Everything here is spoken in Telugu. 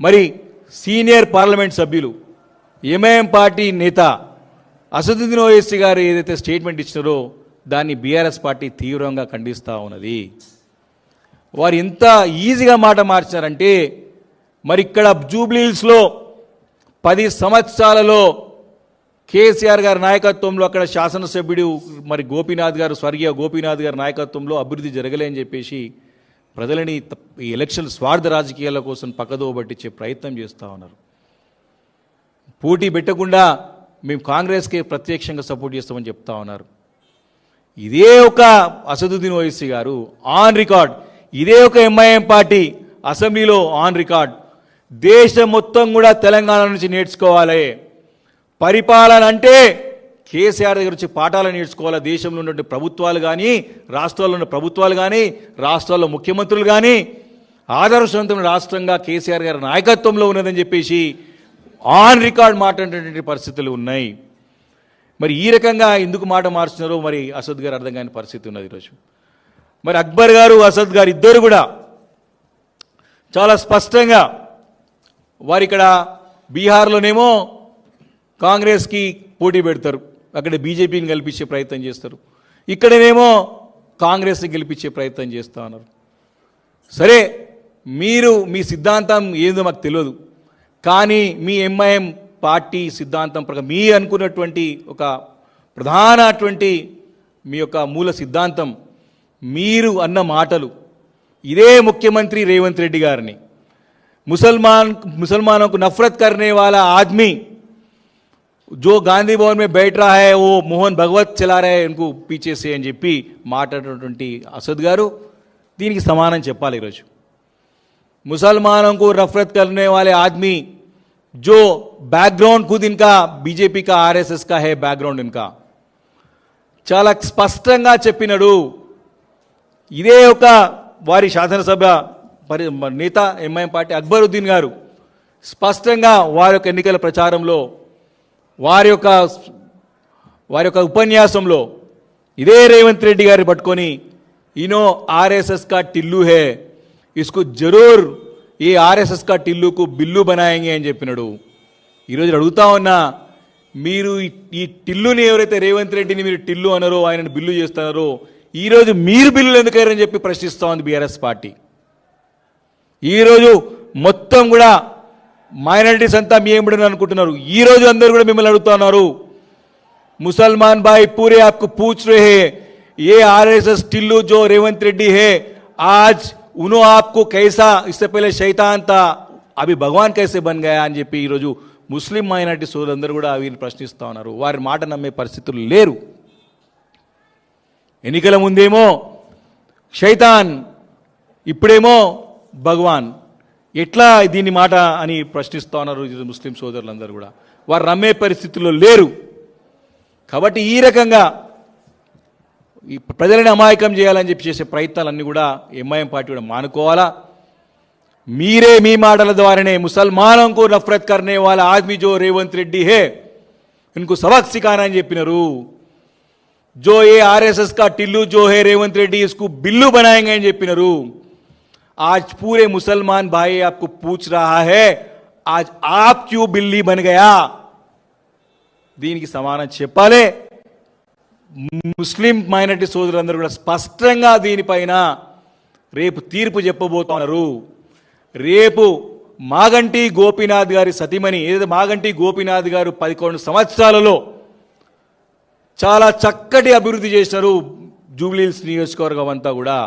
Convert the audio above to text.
మరి సీనియర్ పార్లమెంట్ సభ్యులు ఎంఐఎం పార్టీ నేత అసదుద్దీన్ ఓవైసీ గారు ఏదైతే స్టేట్మెంట్ ఇచ్చినారో దాన్ని బీఆర్ఎస్ పార్టీ తీవ్రంగా ఖండిస్తూ ఉన్నది. వారు ఎంత ఈజీగా మాట మార్చారంటే మరి ఇక్కడ జూబ్లీహిల్స్లో పది సంవత్సరాలలో కేసీఆర్ గారి నాయకత్వంలో అక్కడ శాసనసభ్యుడు మరి గోపీనాథ్ గారు స్వర్గీయ గోపీనాథ్ గారి నాయకత్వంలో అభివృద్ధి జరగలేని చెప్పేసి ప్రజలని ఈ ఎలక్షన్ స్వార్థ రాజకీయాల కోసం పక్కదోబట్టించే ప్రయత్నం చేస్తూ ఉన్నారు. పోటీ పెట్టకుండా మేము కాంగ్రెస్కే ప్రత్యక్షంగా సపోర్ట్ చేస్తామని చెప్తా ఉన్నారు. ఇదే ఒక అసదుద్దీన్ ఓవైసీ గారు ఆన్ రికార్డ్ ఇదే ఒక ఎంఐఎం పార్టీ అసెంబ్లీలో ఆన్ రికార్డ్. దేశం మొత్తం కూడా తెలంగాణ నుంచి నేర్చుకోవాలి. పరిపాలన అంటే కేసీఆర్ దగ్గర వచ్చి పాఠాలు నేర్చుకోవాలి? దేశంలో ఉన్నటువంటి ప్రభుత్వాలు కానీ రాష్ట్రాల్లో ఉన్న ప్రభుత్వాలు కానీ రాష్ట్రాల్లో ముఖ్యమంత్రులు కానీ ఆదర్శవంతమైన రాష్ట్రంగా కేసీఆర్ గారి నాయకత్వంలో ఉన్నదని చెప్పేసి ఆన్ రికార్డ్ మాట్లాడేటువంటి పరిస్థితులు ఉన్నాయి. మరి ఈ రకంగా ఎందుకు మాట మార్చున్నారో మరి అసద్ గారు అర్థం కాని పరిస్థితి ఉన్నది ఈరోజు. మరి అక్బర్ గారు అసద్ గారు ఇద్దరు కూడా చాలా స్పష్టంగా వారిక్కడ బీహార్లోనేమో కాంగ్రెస్కి పోటీ పెడతారు. అక్కడ బీజేపీని గెలిపించే ప్రయత్నం చేస్తారు. ఇక్కడనేమో కాంగ్రెస్ని గెలిపించే ప్రయత్నం చేస్తా ఉన్నారు సరే మీరు మీ సిద్ధాంతం ఏదో మాకు తెలియదు కానీ మీ ఎంఐఎం పార్టీ సిద్ధాంతం ప్రకారం మీ అనుకున్నటువంటి ఒక ప్రధానటువంటి మీ యొక్క మూల సిద్ధాంతం మీరు అన్న మాటలు ఇదే ముఖ్యమంత్రి రేవంత్ రెడ్డి గారిని ముసల్మాన్ ముసల్మానకు నఫరత్ కరనే వాళ్ళ ఆద్మీ జో గాంధీ భవన్ మే బయట రా ఓ మోహన్ భగవత్ చలా రే ఇన్కు పీచేసి అని చెప్పి మాట్లాడినటువంటి అసద్ గారు దీనికి సమానం చెప్పాలి ఈరోజు ముసల్మానంకు రఫరత్ కర్నే వాలే ఆద్మీ జో బ్యాక్గ్రౌండ్ ఖుద్ ఇన్కా బీజేపీ కా ఆర్ఎస్ఎస్ కా హే బ్యాక్గ్రౌండ్ ఇంకా చాలా స్పష్టంగా చెప్పినాడు ఇదే ఒక వారి శాసనసభ పరి నేత ఎంఐఎం పార్టీ అక్బరుద్దీన్ గారు స్పష్టంగా వారి యొక్క ఎన్నికల ప్రచారంలో వారి యొక్క వారి యొక్క ఉపన్యాసంలో ఇదే రేవంత్ రెడ్డి గారిని పట్టుకొని ఇనో ఆర్ఎస్ఎస్ కా టిల్లు హే ఇస్కు జరూర్ ఈ ఆర్ఎస్ఎస్ కా టిల్లుకు బిల్లు బనాయంగి అని చెప్పినాడు. ఈరోజు అడుగుతా ఉన్నా మీరు ఈ- ఈ టిల్లుని ఎవరైతే రేవంత్ రెడ్డిని మీరు టిల్లు అన్నారో ఆయనను బిల్లు చేస్తున్నారో ఈరోజు మీరు బిల్లులు ఎందుకయ్యారని చెప్పి ప్రశ్నిస్తూ ఉంది బీఆర్ఎస్ పార్టీ. ఈరోజు మొత్తం కూడా మైనారిటీస్ అంతా మీ ఏమిడని అనుకుంటున్నారు? ఈరోజు అందరూ కూడా మిమ్మల్ని అడుగుతున్నారు ముసల్మాన్ భాయ్ పూరే ఆప్కు పూచ్ రేహే ఏ ఆర్ఎస్ఎస్ టిల్లు జో రేవంత్ రెడ్డి హే ఆజ్ ఉను ఆప్కు కైసా ఇస్తే పైలే శైతాన్ తా అవి భగవాన్ కైసే బన్ గయా అని చెప్పి ఈరోజు ముస్లిం మైనార్టీ సోదరులందరూ కూడా వీరిని ప్రశ్నిస్తూ ఉన్నారు. వారి మాట నమ్మే పరిస్థితులు లేరు. ఎన్నికల ముందేమో శైతాన్ ఇప్పుడేమో భగవాన్. ఎట్లా దీని మాట అని ప్రశ్నిస్తూ ఉన్నారు ముస్లిం సోదరులందరూ కూడా. వారు నమ్మే పరిస్థితుల్లో లేరు. కాబట్టి ఈ రకంగా ఈ ప్రజలని అమాయకం చేయాలని చెప్పి చేసే ప్రయత్నాలన్నీ కూడా ఎంఐఎం పార్టీ కూడా మానుకోవాలా? మీరే మీ మాటల ద్వారానే ముసల్మానంకు నఫరత్ కర్నే వాళ్ళ ఆద్మీ జో రేవంత్ రెడ్డి హే ఇన్కు సబక్ సిఖానా అని చెప్పినారు. జో ఏ ఆర్ఎస్ఎస్ కా టిల్లు జో హే రేవంత్ రెడ్డి ఇసుకు బిల్లు బనాయంగా అని చెప్పినారు. आज पूरे मुसलमान भाई आपको पूछ रहा है आज आप क्यों बिल्ली बन गया దీనికి సమానం చెప్పాలి ముస్లిం మైనారిటీ సోదరులందరూ కూడా స్పష్టంగా దీనిపైన రేపు తీర్పు చెప్పబోతున్నారు రేపు మాగంటి గోపీనాథ్ గారి సతీమణి ఏదైతే మాగంటి గోపీనాథ్ గారు పదకొండు సంవత్సరాలలో చాలా చక్కటి అభివృద్ధి చేసినారు జూబ్లీహిల్స్ నియోజకవర్గం అంతా కూడా